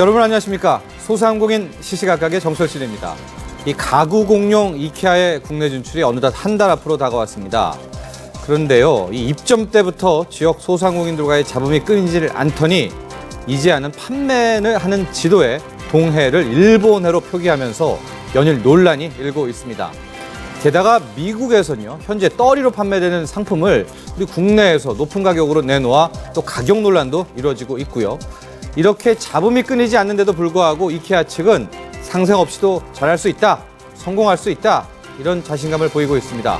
여러분 안녕하십니까? 소상공인 시시각각의 정철진입니다. 이 가구 공용 이케아의 국내 진출이 어느덧 한 달 앞으로 다가왔습니다. 그런데요, 이 입점 때부터 지역 소상공인들과의 잡음이 끊이지를 않더니 이제야는 판매를 하는 지도에 동해를 일본해로 표기하면서 연일 논란이 일고 있습니다. 게다가 미국에서는요, 현재 떠리로 판매되는 상품을 우리 국내에서 높은 가격으로 내놓아 또 가격 논란도 이루어지고 있고요. 이렇게 잡음이 끊이지 않는데도 불구하고 이케아 측은 상생 없이도 잘할 수 있다, 성공할 수 있다, 이런 자신감을 보이고 있습니다.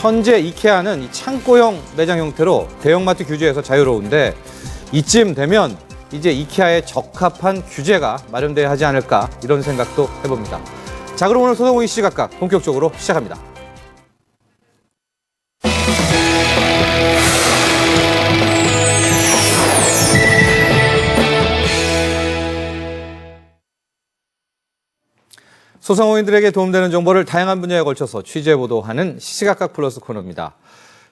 현재 이케아는 이 창고형 매장 형태로 대형마트 규제에서 자유로운데 이쯤 되면 이제 이케아에 적합한 규제가 마련돼야 하지 않을까 이런 생각도 해봅니다. 자 그럼 오늘 소상공인 시각각 본격적으로 시작합니다. 소상공인들에게 도움되는 정보를 다양한 분야에 걸쳐서 취재 보도하는 시시각각 플러스 코너입니다.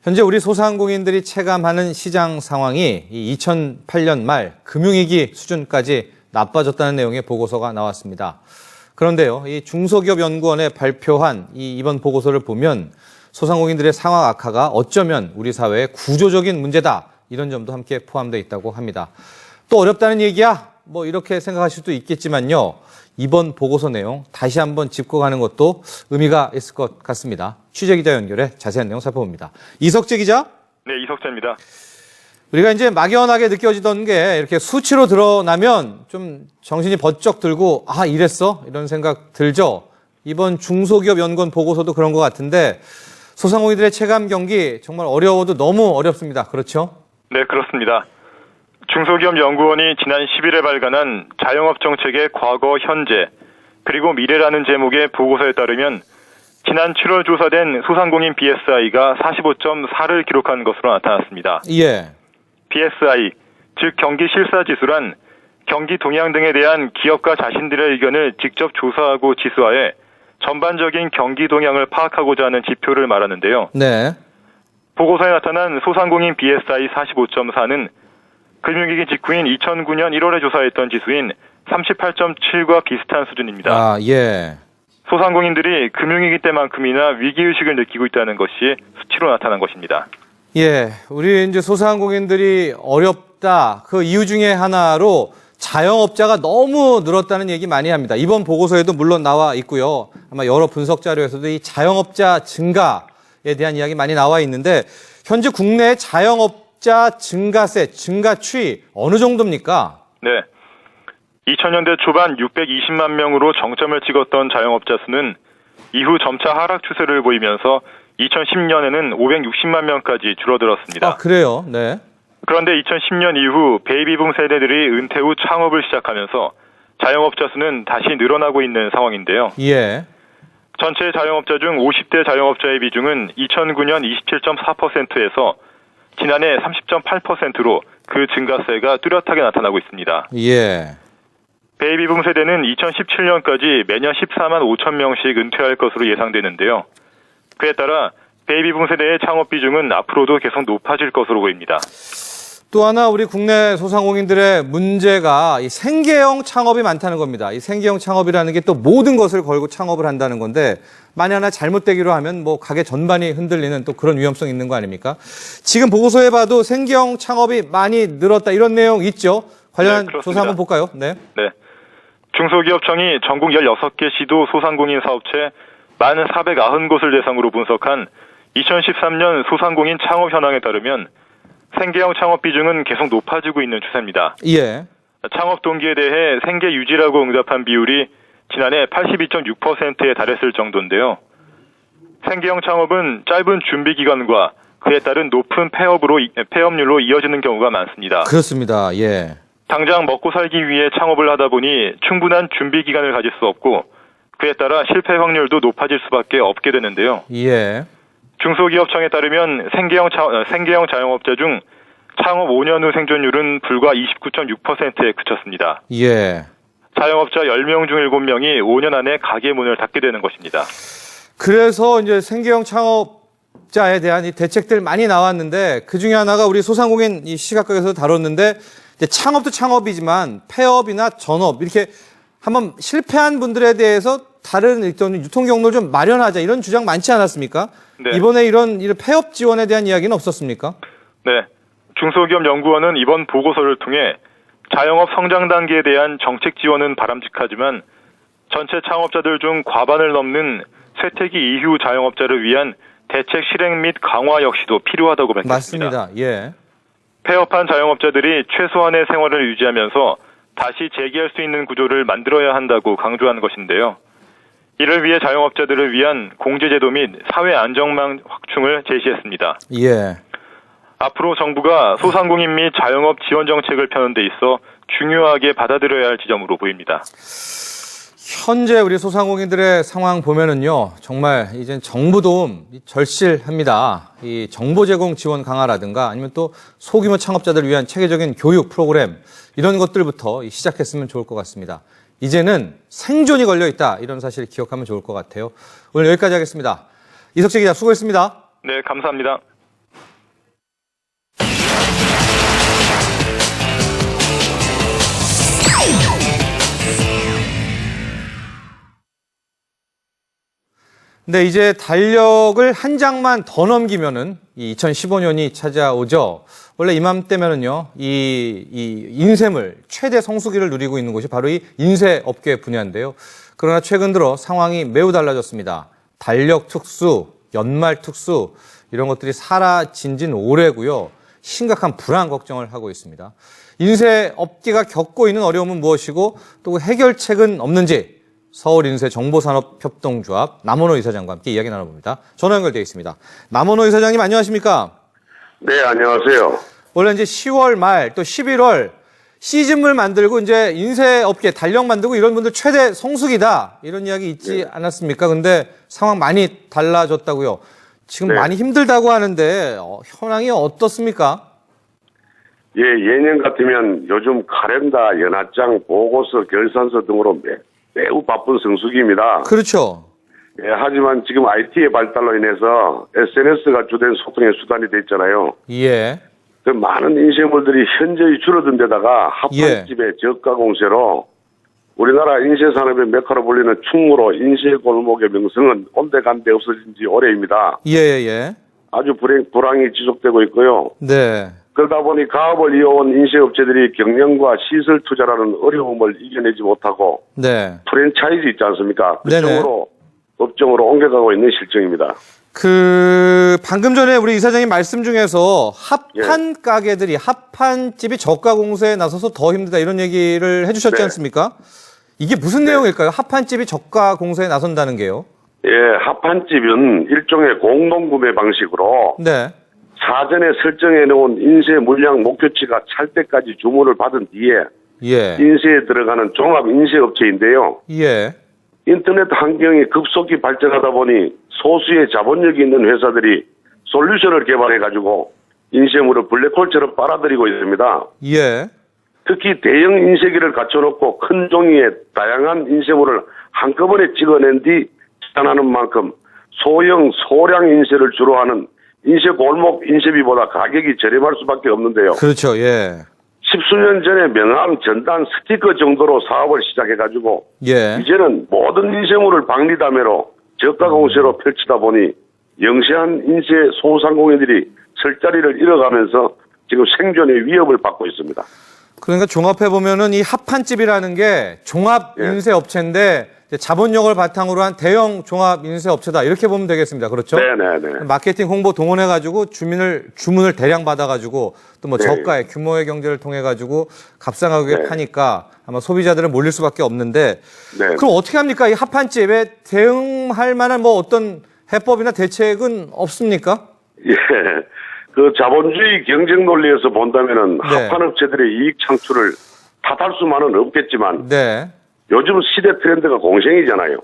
현재 우리 소상공인들이 체감하는 시장 상황이 이 2008년 말 금융위기 수준까지 나빠졌다는 내용의 보고서가 나왔습니다. 그런데요, 이 중소기업연구원에 발표한 이 이번 보고서를 보면 소상공인들의 상황 악화가 어쩌면 우리 사회의 구조적인 문제다 이런 점도 함께 포함되어 있다고 합니다. 또 어렵다는 얘기야? 뭐 이렇게 생각하실 수도 있겠지만요. 이번 보고서 내용 다시 한번 짚고 가는 것도 의미가 있을 것 같습니다. 취재 기자 연결해 자세한 내용 살펴봅니다. 이석재 기자. 네, 이석재입니다. 우리가 이제 막연하게 느껴지던 게 이렇게 수치로 드러나면 좀 정신이 번쩍 들고 아 이랬어 이런 생각 들죠. 이번 중소기업 연구원 보고서도 그런 것 같은데 소상공인들의 체감 경기 정말 어려워도 너무 어렵습니다. 그렇죠? 네, 그렇습니다. 중소기업 연구원이 지난 10일에 발간한 자영업 정책의 과거, 현재, 그리고 미래라는 제목의 보고서에 따르면 지난 7월 조사된 소상공인 BSI가 45.4를 기록한 것으로 나타났습니다. 예. BSI, 즉 경기 실사 지수란 경기 동향 등에 대한 기업과 자신들의 의견을 직접 조사하고 지수화해 전반적인 경기 동향을 파악하고자 하는 지표를 말하는데요. 네. 보고서에 나타난 소상공인 BSI 45.4는 금융위기 직후인 2009년 1월에 조사했던 지수인 38.7과 비슷한 수준입니다. 아 예. 소상공인들이 금융위기 때만큼이나 위기의식을 느끼고 있다는 것이 수치로 나타난 것입니다. 예, 우리 이제 소상공인들이 어렵다. 그 이유 중에 하나로 자영업자가 너무 늘었다는 얘기 많이 합니다. 이번 보고서에도 물론 나와 있고요. 아마 여러 분석 자료에서도 이 자영업자 증가에 대한 이야기 많이 나와 있는데 현재 국내 자영업 자 증가세, 증가 추이 어느 정도입니까? 네. 2000년대 초반 620만 명으로 정점을 찍었던 자영업자 수는 이후 점차 하락 추세를 보이면서 2010년에는 560만 명까지 줄어들었습니다. 아, 그래요. 네. 그런데 2010년 이후 베이비붐 세대들이 은퇴 후 창업을 시작하면서 자영업자 수는 다시 늘어나고 있는 상황인데요. 예. 전체 자영업자 중 50대 자영업자의 비중은 2009년 27.4%에서 지난해 30.8%로 그 증가세가 뚜렷하게 나타나고 있습니다. 예. 베이비붐 세대는 2017년까지 매년 14만 5천 명씩 은퇴할 것으로 예상되는데요. 그에 따라 베이비붐 세대의 창업 비중은 앞으로도 계속 높아질 것으로 보입니다. 또 하나 우리 국내 소상공인들의 문제가 이 생계형 창업이 많다는 겁니다. 이 생계형 창업이라는 게 또 모든 것을 걸고 창업을 한다는 건데 만약 하나 잘못되기로 하면 뭐 가게 전반이 흔들리는 또 그런 위험성이 있는 거 아닙니까? 지금 보고서에 봐도 생계형 창업이 많이 늘었다 이런 내용 있죠? 관련한 네. 조사 한번 볼까요? 네. 네. 중소기업청이 전국 16개 시도 소상공인 사업체 1,490곳을 대상으로 분석한 2013년 소상공인 창업 현황에 따르면 생계형 창업 비중은 계속 높아지고 있는 추세입니다. 예. 창업 동기에 대해 생계 유지라고 응답한 비율이 지난해 82.6%에 달했을 정도인데요. 생계형 창업은 짧은 준비 기간과 그에 따른 높은 폐업으로 폐업률로 이어지는 경우가 많습니다. 그렇습니다. 예. 당장 먹고 살기 위해 창업을 하다 보니 충분한 준비 기간을 가질 수 없고 그에 따라 실패 확률도 높아질 수밖에 없게 되는데요. 예. 중소기업청에 따르면 생계형, 차, 어, 생계형 자영업자 중 창업 5년 후 생존율은 불과 29.6%에 그쳤습니다. 예. 자영업자 10명 중 7명이 5년 안에 가게 문을 닫게 되는 것입니다. 그래서 이제 생계형 창업자에 대한 이 대책들 많이 나왔는데 그 중에 하나가 우리 소상공인 이 시각각에서 다뤘는데 창업도 창업이지만 폐업이나 전업 이렇게 한번 실패한 분들에 대해서 다른 일단 유통 경로를 좀 마련하자 이런 주장 많지 않았습니까? 네. 이번에 이런 이런 폐업 지원에 대한 이야기는 없었습니까? 네. 중소기업연구원은 이번 보고서를 통해 자영업 성장 단계에 대한 정책 지원은 바람직하지만 전체 창업자들 중 과반을 넘는 쇠퇴기 이후 자영업자를 위한 대책 실행 및 강화 역시도 필요하다고 밝혔습니다. 맞습니다. 예. 폐업한 자영업자들이 최소한의 생활을 유지하면서 다시 재기할 수 있는 구조를 만들어야 한다고 강조한 것인데요. 이를 위해 자영업자들을 위한 공제제도 및 사회 안정망 확충을 제시했습니다. 예. 앞으로 정부가 소상공인 및 자영업 지원 정책을 펴는 데 있어 중요하게 받아들여야 할 지점으로 보입니다. 현재 우리 소상공인들의 상황 보면은요, 정말 이제 정부 도움 절실합니다. 이 정보 제공 지원 강화라든가 아니면 또 소규모 창업자들을 위한 체계적인 교육 프로그램 이런 것들부터 시작했으면 좋을 것 같습니다. 이제는 생존이 걸려 있다 이런 사실을 기억하면 좋을 것 같아요. 오늘 여기까지 하겠습니다. 이석재 기자 수고했습니다. 네, 감사합니다. 네, 이제 달력을 한 장만 더 넘기면은 이 2015년이 찾아오죠. 원래 이맘때면은요, 이, 이 인쇄물 최대 성수기를 누리고 있는 곳이 바로 이 인쇄 업계 분야인데요. 그러나 최근 들어 상황이 매우 달라졌습니다. 달력 특수, 연말 특수, 이런 것들이 사라진 지는 오래고요. 심각한 불안 걱정을 하고 있습니다. 인쇄 업계가 겪고 있는 어려움은 무엇이고 또 해결책은 없는지 서울인쇄정보산업협동조합 남원호 이사장과 함께 이야기 나눠봅니다. 전화 연결되어 있습니다. 남원호 이사장님 안녕하십니까? 네, 안녕하세요. 원래 이제 10월 말 또 11월 시즌물 만들고 이제 인쇄업계 달력 만들고 이런 분들 최대 성수기다 이런 이야기 있지 않았습니까? 근데 상황 많이 달라졌다고요. 지금 네. 많이 힘들다고 하는데 어, 현황이 어떻습니까? 예, 예년 같으면 요즘 카렌다, 연합장, 보고서, 결산서 등으로 매, 매우 바쁜 성수기입니다. 그렇죠. 예, 하지만 지금 IT의 발달로 인해서 SNS가 주된 소통의 수단이 됐잖아요. 예. 그 많은 인쇄물들이 현저히 줄어든 데다가 합판집의 저가 공세로 우리나라 인쇄 산업의 메카로 불리는 충무로 인쇄 골목의 명성은 온데간데 없어진 지 오래입니다. 예, 예. 아주 불행, 불황이 지속되고 있고요. 네. 그러다 보니 가업을 이어온 인쇄업체들이 경영과 시설 투자라는 어려움을 이겨내지 못하고 네. 프랜차이즈 있지 않습니까? 그쪽으로 업종으로 옮겨가고 있는 실정입니다. 그 방금 전에 우리 이사장님 말씀 중에서 예. 합판 가게들이 합판집이 저가 공세에 나서서 더 힘들다 이런 얘기를 해주셨지 네. 않습니까? 이게 무슨 내용일까요? 합판집이 저가 공세에 나선다는 게요? 예, 합판집은 일종의 공동구매 방식으로 네, 사전에 설정해 놓은 인쇄 물량 목표치가 찰 때까지 주문을 받은 뒤에 예, 인쇄에 들어가는 종합 인쇄업체인데요. 예, 인터넷 환경이 급속히 발전하다 보니 소수의 자본력이 있는 회사들이 솔루션을 개발해 가지고 인쇄물을 블랙홀처럼 빨아들이고 있습니다. 예, 특히 대형 인쇄기를 갖춰놓고 큰 종이에 다양한 인쇄물을 한꺼번에 찍어낸 뒤 지단하는 만큼 소형 소량 인쇄를 주로 하는 인쇄 골목 인쇄비보다 가격이 저렴할 수밖에 없는데요. 그렇죠, 예, 십수년 전에 명함 전단 스티커 정도로 사업을 시작해가지고 예, 이제는 모든 인쇄물을 박리담회로 저가 공세로 펼치다 보니 영세한 인쇄 소상공인들이 설 자리를 잃어가면서 지금 생존의 위협을 받고 있습니다. 그러니까 종합해 보면은 이 합판집이라는 게 종합 예. 인쇄 업체인데 자본력을 바탕으로 한 대형 종합 인쇄 업체다 이렇게 보면 되겠습니다. 그렇죠? 네네네. 마케팅 홍보 동원해 가지고 주민을 주문을 대량 받아 가지고 또뭐 네. 저가의 규모의 경제를 통해 가지고 값상하게 네. 파니까 아마 소비자들은 몰릴 수밖에 없는데 네. 그럼 어떻게 합니까? 이 합판집에 대응할 만한 뭐 어떤 해법이나 대책은 없습니까? 예. 그 자본주의 경쟁 논리에서 본다면은 네. 합판업체들의 이익 창출을 탓할 수만은 없겠지만 네, 요즘 시대 트렌드가 공생이잖아요.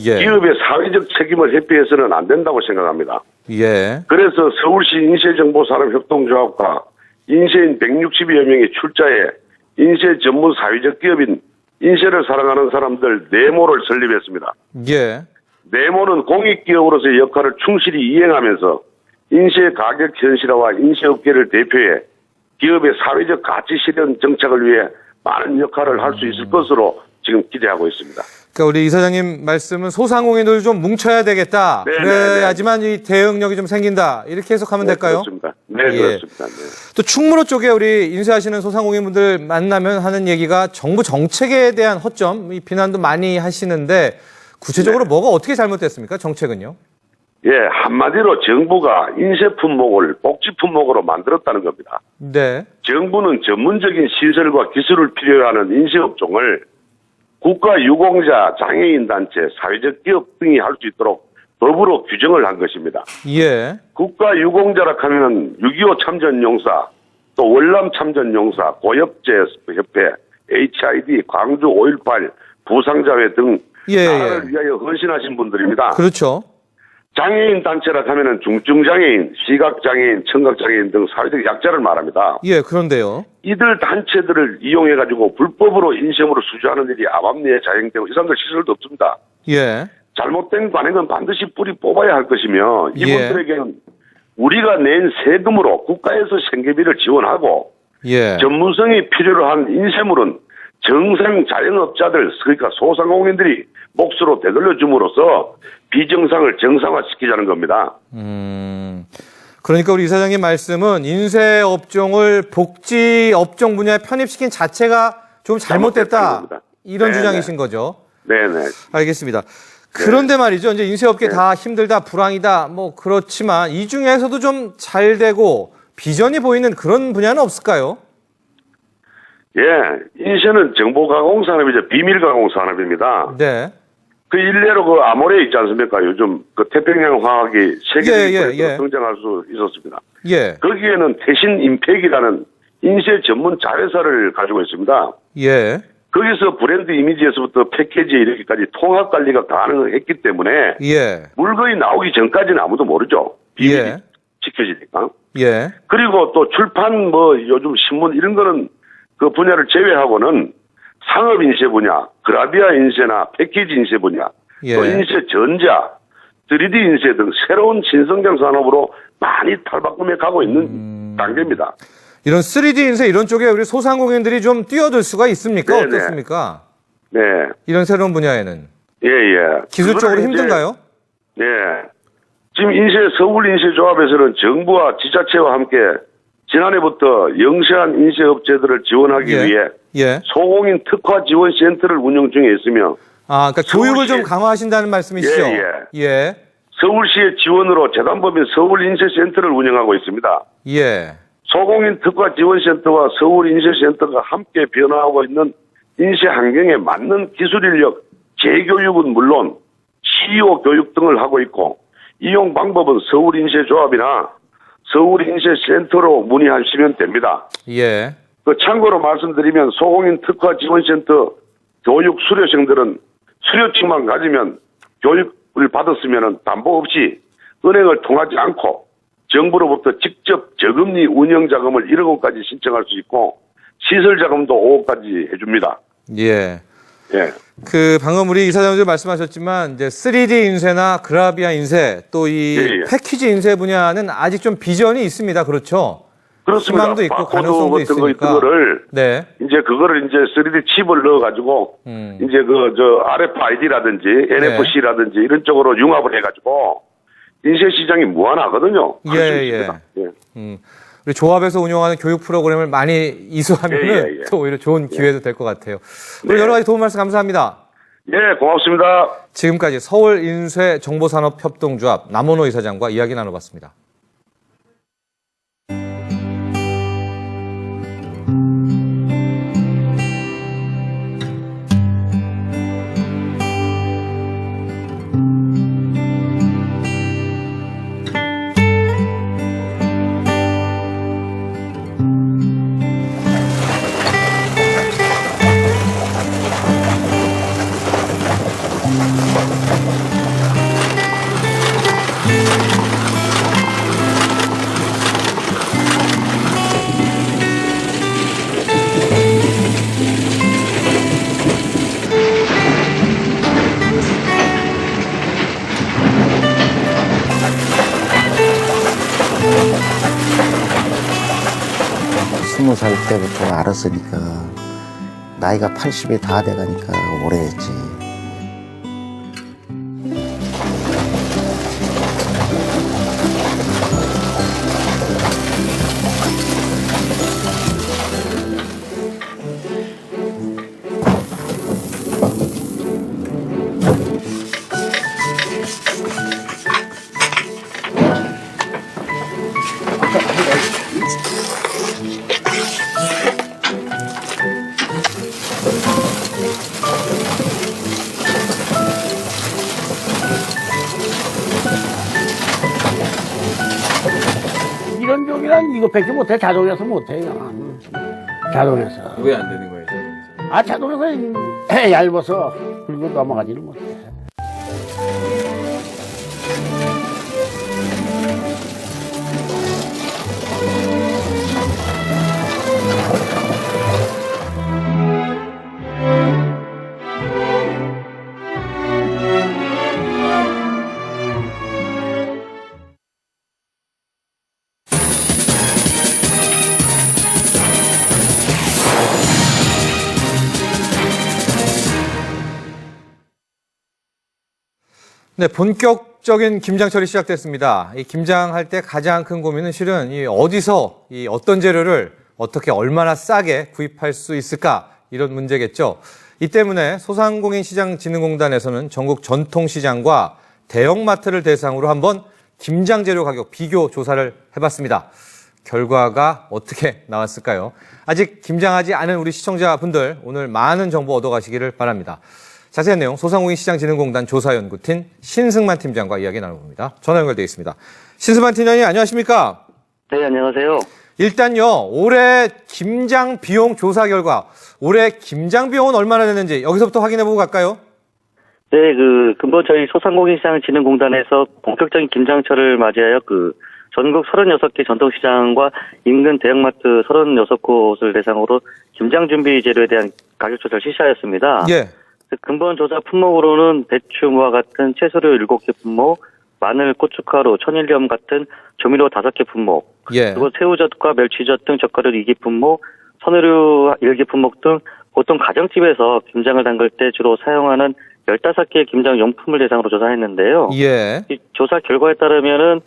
예, 기업의 사회적 책임을 회피해서는 안 된다고 생각합니다. 예, 그래서 서울시 인쇄정보산업협동조합과 인쇄인 160여 명이 출자해 인쇄 전문 사회적 기업인 인쇄를 사랑하는 사람들 네모를 설립했습니다. 예, 네모는 공익기업으로서의 역할을 충실히 이행하면서 인쇄 가격 현실화와 인쇄업계를 대표해 기업의 사회적 가치 실현 정책을 위해 많은 역할을 할 수 있을 것으로 지금 기대하고 있습니다. 그러니까 우리 이사장님 말씀은 소상공인들 좀 뭉쳐야 되겠다. 네, 네, 그래야지만 이 대응력이 좀 생긴다. 이렇게 해석하면 될까요? 그렇습니다. 네, 예. 그렇습니다. 네. 또 충무로 쪽에 우리 인쇄하시는 소상공인분들 만나면 하는 얘기가 정부 정책에 대한 허점, 이 비난도 많이 하시는데 구체적으로 네. 뭐가 어떻게 잘못됐습니까? 정책은요? 예, 한마디로 정부가 인쇄 품목을 복지 품목으로 만들었다는 겁니다. 네. 정부는 전문적인 시설과 기술을 필요로 하는 인쇄 업종을 국가 유공자, 장애인 단체, 사회적 기업 등이 할 수 있도록 법으로 규정을 한 것입니다. 예. 국가 유공자라 하면은 6.25 참전 용사, 또 월남 참전 용사, 고엽제 협회, HID, 광주 5.18, 부상자회 등 예, 나라를 예. 위하여 헌신하신 분들입니다. 그렇죠. 장애인 단체라 하면은 중증 장애인, 시각 장애인, 청각 장애인 등 사회적 약자를 말합니다. 예, 그런데요. 이들 단체들을 이용해 가지고 불법으로 인셈으로 수주하는 일이 암암리에 자행되고 이 사람들 시설도 없습니다. 예. 잘못된 관행은 반드시 뿌리 뽑아야 할 것이며 예. 이분들에게는 우리가 낸 세금으로 국가에서 생계비를 지원하고 예. 전문성이 필요로 한 인쇄물은 정상 자영업자들 그러니까 소상공인들이 몫으로 되돌려 줌으로써 비정상을 정상화시키자는 겁니다. 음. 그러니까 우리 이사장님 말씀은 인쇄 업종을 복지 업종 분야에 편입시킨 자체가 좀 잘못됐다. 이런 네네. 주장이신 거죠. 네네. 알겠습니다. 그런데 말이죠. 이제 인쇄업계 네. 다 힘들다, 불황이다, 뭐 그렇지만 이 중에서도 좀 잘 되고 비전이 보이는 그런 분야는 없을까요? 예, 인쇄는 정보 가공 산업이죠. 비밀 가공 산업입니다. 네. 그 일례로 그 아모레 있지 않습니까? 요즘 그 태평양 화학이 세계적인 예, 예, 예. 성장할 수 있었습니다. 예. 거기에는 태신 임팩이라는 인쇄 전문 자회사를 가지고 있습니다. 예. 거기서 브랜드 이미지에서부터 패키지 이렇게까지 통합 관리가 가능했기 때문에 예. 물건이 나오기 전까지는 아무도 모르죠. 비밀이 예. 지켜지니까. 예. 그리고 또 출판 뭐 요즘 신문 이런 거는 그 분야를 제외하고는 상업 인쇄 분야, 그라비아 인쇄나 패키지 인쇄 분야, 예. 또 인쇄 전자, 3D 인쇄 등 새로운 신성장 산업으로 많이 탈바꿈해 가고 있는 음. 단계입니다. 이런 3D 인쇄 이런 쪽에 우리 소상공인들이 좀 뛰어들 수가 있습니까? 네네. 어떻습니까? 네, 이런 새로운 분야에는 예, 예. 기술적으로 힘든가요? 네. 지금 인쇄 서울 인쇄 조합에서는 정부와 지자체와 함께 지난해부터 영세한 인쇄 업체들을 지원하기 예. 위해 예. 소공인 특화 지원 센터를 운영 중에 있으며 아, 그러니까 서울시- 교육을 좀 강화하신다는 말씀이시죠? 예, 예. 서울시의 지원으로 재단법인 서울인쇄센터를 운영하고 있습니다. 예. 소공인 특화 지원센터와 서울인쇄센터가 함께 변화하고 있는 인쇄 환경에 맞는 기술 인력 재교육은 물론 CEO 교육 등을 하고 있고 이용 방법은 서울인쇄조합이나 서울인쇄센터로 문의하시면 됩니다. 예. 그 참고로 말씀드리면 소공인 특화 지원센터 교육 수료생들은 수료증만 가지면 교육을 받았으면 담보 없이 은행을 통하지 않고 정부로부터 직접 저금리 운영 자금을 1억 원까지 신청할 수 있고 시설 자금도 5억까지 해줍니다. 예. 예. 그 방금 우리 이사장님도 말씀하셨지만 이제 3D 인쇄나 그라비아 인쇄 또이 예, 예. 패키지 인쇄 분야는 아직 좀 비전이 있습니다. 그렇죠? 그렇습니다. 희망도 있고 가능성도 같은 거 있으니까. 있던 거를 네. 이제 그거를 이제 3D 칩을 넣어 가지고 음. 이제 그 저 RFID라든지 NFC라든지 이런 쪽으로 융합을 해 가지고 인쇄 시장이 무한하거든요. 예, 있습니다. 예. 음. 우리 조합에서 운영하는 교육 프로그램을 많이 이수하면 예, 예, 예. 또 오히려 좋은 기회도 될 것 같아요. 오늘 네. 여러 가지 도움 말씀 감사합니다. 예, 고맙습니다. 지금까지 서울인쇄정보산업협동조합 남원호 이사장과 이야기 나눠봤습니다. 때부터 알았으니까 나이가 80이 다 돼가니까 오래 했지. 이란 이거밖에 못해. 자동에서 못해. 이건. 자동에서. 왜 안 되는 거예요? 아, 자동에서 얇아서 그리고 넘어가지를 못해. 네, 본격적인 김장철이 시작됐습니다. 이 김장할 때 가장 큰 고민은 실은 이 어디서 이 어떤 재료를 어떻게 얼마나 싸게 구입할 수 있을까 이런 문제겠죠. 이 때문에 소상공인 시장 진흥공단에서는 전국 전통 시장과 대형마트를 대상으로 한번 김장 재료 가격 비교 조사를 해봤습니다. 결과가 어떻게 나왔을까요? 아직 김장하지 않은 우리 시청자분들 오늘 많은 정보 얻어가시기를 바랍니다. 자세한 내용 소상공인 시장진흥공단 조사연구팀 신승만 팀장과 이야기 나눠봅니다. 전화 연결되어 있습니다. 신승만 팀장님 안녕하십니까? 네, 안녕하세요. 일단요 올해 김장 비용 조사 결과 올해 김장 비용은 얼마나 됐는지 여기서부터 확인해보고 갈까요? 네, 그, 근본 저희 소상공인 시장 진흥공단에서 본격적인 김장철을 맞이하여 그, 전국 36개 전통시장과 인근 대형마트 36곳을 대상으로 김장 준비 재료에 대한 가격 조사를 실시하였습니다. 예. 그 근본 조사 품목으로는 배추무와 같은 채소류 7개 품목, 마늘, 고춧가루, 천일염 같은 조미료 5개 품목, 예. 그리고 새우젓과 멸치젓 등 젓가루 2개 품목, 선우류 1개 품목 등 보통 가정집에서 김장을 담글 때 주로 사용하는 15개의 김장 용품을 대상으로 조사했는데요. 예. 이 조사 결과에 따르면은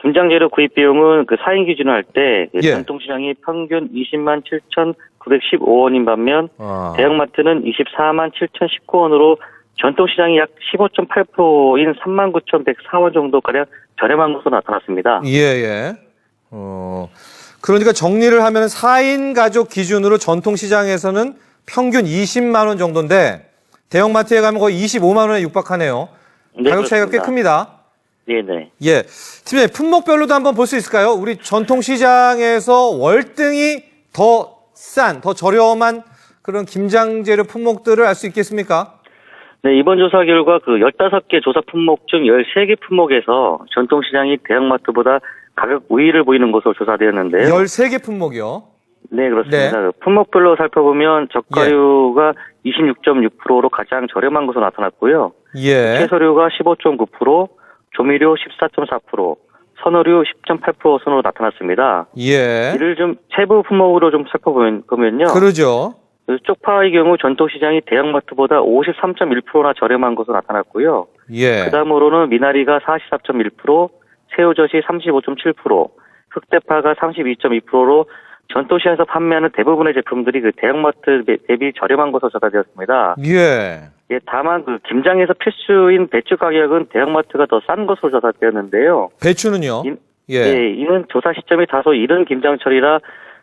김장 재료 구입 비용은 그 4인 기준으로 할때 그 예. 전통시장이 평균 20만 7,915원인 반면 아. 대형마트는 24만 7,019원으로 전통시장이 약 15.8%인 3만 9,104원 정도가량 저렴한 것으로 나타났습니다. 예, 예. 어, 그러니까 정리를 하면 4인 가족 기준으로 전통시장에서는 평균 20만 원 정도인데 대형마트에 가면 거의 25만 원에 육박하네요. 네, 가격 차이가 꽤 그렇습니다. 큽니다. 네네. 예. 팀장님, 품목별로도 한번 볼 수 있을까요? 우리 전통시장에서 월등히 더 싼, 더 저렴한 그런 김장 재료 품목들을 알 수 있겠습니까? 네, 이번 조사 결과 그 15개 조사 품목 중 13개 품목에서 전통시장이 대형마트보다 가격 우위를 보이는 것으로 조사되었는데요. 13개 품목이요. 네, 그렇습니다. 네. 그 품목별로 살펴보면 젓가류가 26.6%로 가장 저렴한 것으로 나타났고요. 예. 채소류가 15.9%, 조미료 14.4%, 선어류 10.8% 순으로 나타났습니다. 예. 이를 좀 세부 품목으로 좀 살펴보면요. 그러죠. 그 쪽파의 경우 전통시장이 대형마트보다 53.1%나 저렴한 것으로 나타났고요. 예. 그 다음으로는 미나리가 44.1%, 새우젓이 35.7%, 흑대파가 32.2%로 전통시장에서 판매하는 대부분의 제품들이 그 대형마트 대- 대비 저렴한 것으로 조사되었습니다. 예. 예, 다만 그 김장에서 필수인 배추 가격은 대형마트가 더 싼 것으로 조사되었는데요. 배추는요? 인- 예. 예, 이는 조사 시점이 다소 이른 김장철이라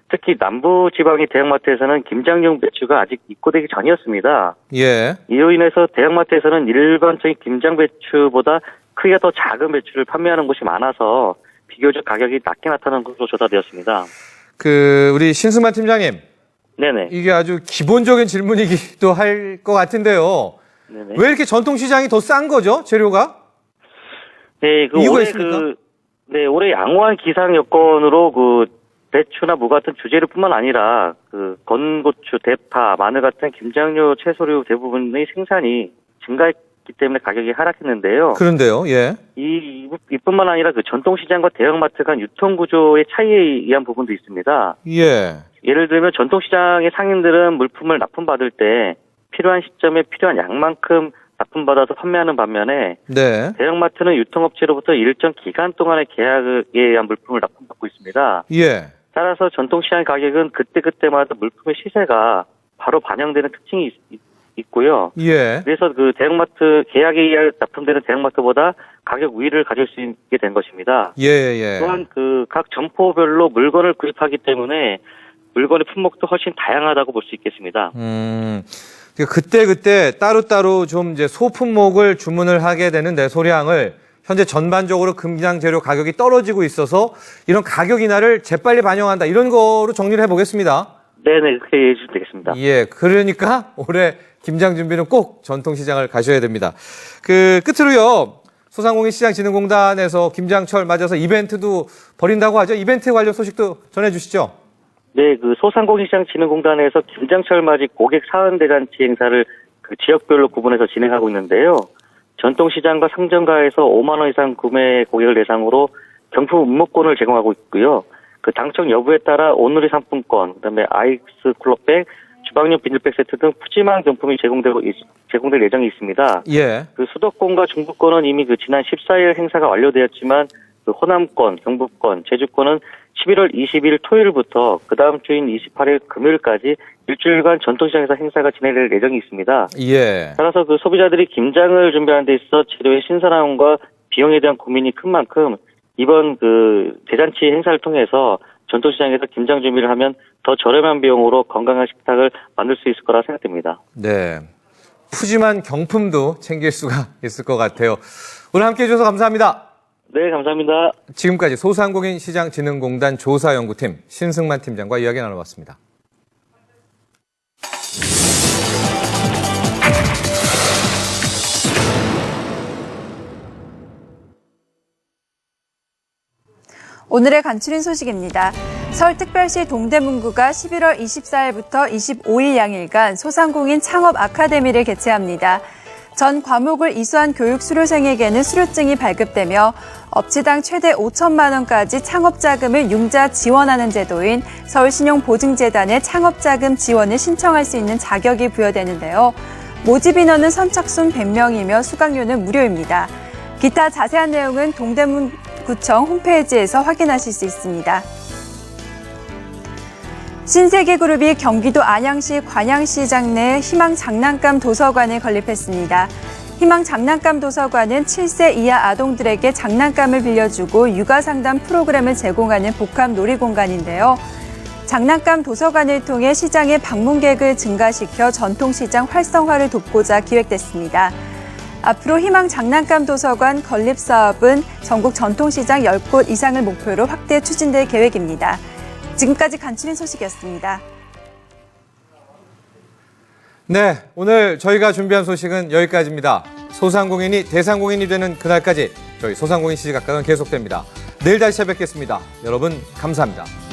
특히 남부 지방의 대형마트에서는 김장용 배추가 아직 입고되기 전이었습니다. 예. 이로 인해서 대형마트에서는 일반적인 김장 배추보다 크기가 더 작은 배추를 판매하는 곳이 많아서 비교적 가격이 낮게 나타나는 것으로 조사되었습니다. 그 우리 신승만 팀장님 네네. 이게 아주 기본적인 질문이기도 할 것 같은데요. 네네. 왜 이렇게 전통 시장이 더 싼 거죠? 재료가? 네, 그 이유가 올해 있습니까? 그, 네, 올해 양호한 기상 여건으로 그 배추나 무 같은 주재료뿐만 아니라 그 건고추, 대파, 마늘 같은 김장류, 채소류 대부분의 생산이 증가했기 있기 때문에 가격이 하락했는데요. 그런데요, 예. 이, 이뿐만 아니라 그 전통시장과 대형마트 간 유통구조의 차이에 의한 부분도 있습니다. 예. 예를 들면 전통시장의 상인들은 물품을 납품받을 때 필요한 시점에 필요한 양만큼 납품받아서 판매하는 반면에 네. 대형마트는 유통업체로부터 일정 기간 동안의 계약에 의한 물품을 납품받고 있습니다. 예. 따라서 전통시장 가격은 그때그때마다 물품의 시세가 바로 반영되는 특징이 있, 고요 예. 그래서 그 대형마트 계약에 의해 납품되는 대형마트보다 가격 우위를 가질 수 있게 된 것입니다. 예, 예. 또한 그 각 점포별로 물건을 구입하기 때문에 물건의 품목도 훨씬 다양하다고 볼 수 있겠습니다. 음. 그때 그때 따로 따로 좀 이제 소품목을 주문을 하게 되는 내 소량을 현재 전반적으로 금장 재료 가격이 떨어지고 있어서 이런 가격 인하를 재빨리 반영한다. 이런 거로 정리를 해 보겠습니다. 네네, 그렇게 이해해 주시면 되겠습니다. 예. 그러니까 올해 김장 준비는 꼭 전통시장을 가셔야 됩니다. 그 끝으로요. 소상공인 시장진흥공단에서 김장철 맞아서 이벤트도 벌인다고 하죠. 이벤트 관련 소식도 전해 주시죠. 네, 그 소상공인 시장진흥공단에서 김장철 맞이 고객 사은 대잔치 행사를 그 지역별로 구분해서 진행하고 있는데요. 전통시장과 상점가에서 5만 원 이상 구매 고객을 대상으로 경품 음모권을 제공하고 있고요. 그 당첨 여부에 따라 온누리 상품권, 그다음에 아이스 쿨러백, 주방용 비닐백 세트 등 푸짐한 경품이 제공되고 있- 제공될 예정이 있습니다. 예. 그 수도권과 중부권은 이미 그 지난 14일 행사가 완료되었지만 그 호남권, 경북권, 제주권은 11월 20일 토요일부터 그 다음 주인 28일 금요일까지 일주일간 전통시장에서 행사가 진행될 예정이 있습니다. 예. 따라서 그 소비자들이 김장을 준비하는 데 있어 재료의 신선함과 비용에 대한 고민이 큰 만큼 이번 그 대잔치 행사를 통해서 전통시장에서 김장 준비를 하면 더 저렴한 비용으로 건강한 식탁을 만들 수 있을 거라 생각됩니다. 네. 푸짐한 경품도 챙길 수가 있을 것 같아요. 오늘 함께 해주셔서 감사합니다. 네, 감사합니다. 지금까지 소상공인 시장진흥공단 조사연구팀 신승만 팀장과 이야기 나눠봤습니다. 오늘의 간추린 소식입니다. 서울특별시 동대문구가 11월 24일부터 25일 양일간 소상공인 창업 아카데미를 개최합니다. 전 과목을 이수한 교육 수료생에게는 수료증이 발급되며 업체당 최대 5천만 원까지 창업 자금을 융자 지원하는 제도인 서울신용보증재단의 창업 자금 지원을 신청할 수 있는 자격이 부여되는데요. 모집 인원은 선착순 100명이며 수강료는 무료입니다. 기타 자세한 내용은 동대문 구청 홈페이지에서 확인하실 수 있습니다. 신세계그룹이 경기도 안양시 관양시장 내 희망 장난감 도서관을 건립했습니다. 희망 장난감 도서관은 7세 이하 아동들에게 장난감을 빌려주고 육아 상담 프로그램을 제공하는 복합 놀이 공간인데요. 장난감 도서관을 통해 시장의 방문객을 증가시켜 전통시장 활성화를 돕고자 기획됐습니다. 앞으로 희망 장난감 도서관 건립 사업은 전국 전통시장 10곳 이상을 목표로 확대 추진될 계획입니다. 지금까지 간추린 소식이었습니다. 네, 오늘 저희가 준비한 소식은 여기까지입니다. 소상공인이 대상공인이 되는 그날까지 저희 소상공인 시각각은 계속됩니다. 내일 다시 찾아뵙겠습니다. 여러분 감사합니다.